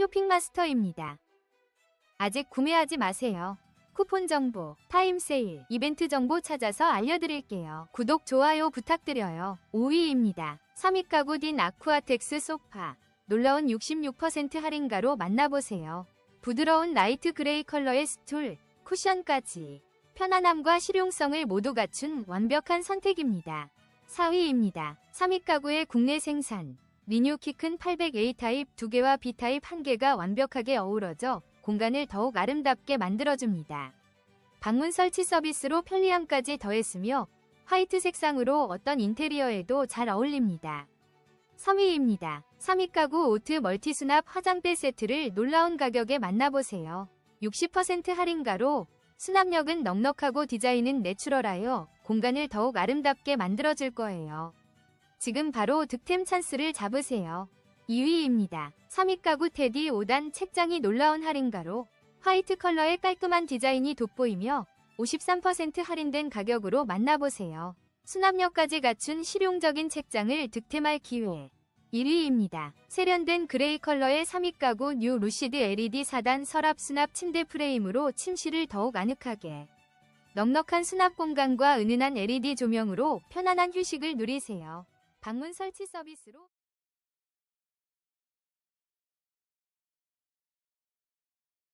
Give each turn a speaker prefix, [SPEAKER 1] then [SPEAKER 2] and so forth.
[SPEAKER 1] 쇼핑마스터입니다. 아직 구매하지 마세요. 쿠폰 정보, 타임 세일, 이벤트 정보 찾아서 알려드릴게요. 구독, 좋아요 부탁드려요. 5위입니다. 3위 가구 딘 아쿠아텍스 소파. 놀라운 66% 할인가로 만나보세요. 부드러운 라이트 그레이 컬러의 스툴, 쿠션까지 편안함과 실용성을 모두 갖춘 완벽한 선택입니다. 4위입니다. 3위 가구의 국내 생산 리뉴 키큰 800A 타입 2개와 B 타입 1개가 완벽하게 어우러져 공간을 더욱 아름답게 만들어줍니다. 방문 설치 서비스로 편리함까지 더했으며 화이트 색상으로 어떤 인테리어에도 잘 어울립니다. 3위입니다. 3위 가구 오트 멀티 수납 화장대 세트를 놀라운 가격에 만나보세요. 60% 할인가로 수납력은 넉넉하고 디자인은 내추럴하여 공간을 더욱 아름답게 만들어줄 거예요. 지금 바로 득템 찬스를 잡으세요. 2위입니다. 3위 가구 테디 5단 책장이 놀라운 할인가로 화이트 컬러의 깔끔한 디자인이 돋보이며 53% 할인된 가격으로 만나보세요. 수납력까지 갖춘 실용적인 책장을 득템할 기회. 1위입니다. 세련된 그레이 컬러의 3위 가구 뉴 루시드 LED 4단 서랍 수납 침대 프레임으로 침실을 더욱 아늑하게. 넉넉한 수납 공간과 은은한 LED 조명으로 편안한 휴식을 누리세요. 방문 설치 서비스로